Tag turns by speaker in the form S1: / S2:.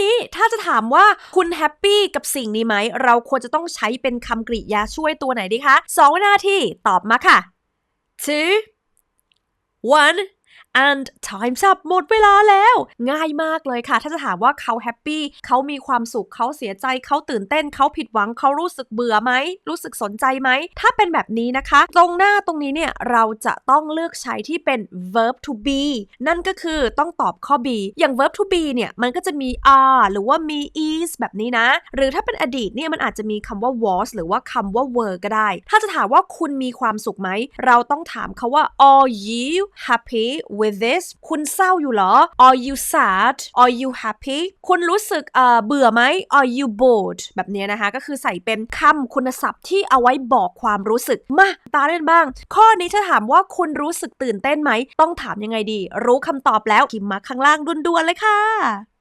S1: นี้ถ้าจะถามว่าคุณแฮปปี้กับสิ่งนี้ไหม เราควรจะต้องใช้เป็นคำกริยาช่วยตัวไหนดีคะสองวินาทีตอบมาค่ะ two one and time's up หมดเวลาแล้ว ง่ายมากเลยค่ะ ถ้าจะถามว่าเขาแฮปปี้เขามีความสุขเขาเสียใจเขาตื่นเต้นเขาผิดหวังเขารู้สึกเบื่อไหม รู้สึกสนใจไหม ถ้าเป็นแบบนี้นะคะ ตรงหน้าตรงนี้เนี่ย เราจะต้องเลือกใช้ที่เป็น verb to be นั่นก็คือต้องตอบข้อ B อย่าง verb to be เนี่ย มันก็จะมี are หรือว่ามี is แบบนี้นะ หรือถ้าเป็นอดีตเนี่ยมันอาจจะมีคำว่า was หรือว่าคำว่า were ก็ได้ ถ้าจะถามว่าคุณมีความสุขไหมเราต้องถามเขาว่า are you happy with this คุณเศร้าอยู่เหรอ are you sad are you happy คุณรู้สึกเออเบื่อไหม are you bored แบบนี้นะคะ ก็คือใส่เป็นคำคุณศัพท์ที่เอาไว้บอกความรู้สึก มาตาเล่นบ้าง ข้อนี้ถ้าถามว่าคุณรู้สึกตื่นเต้นไหม ต้องถามยังไงดี รู้คำตอบแล้วพิมพ์มาข้างล่างด่วนๆเลยค่ะ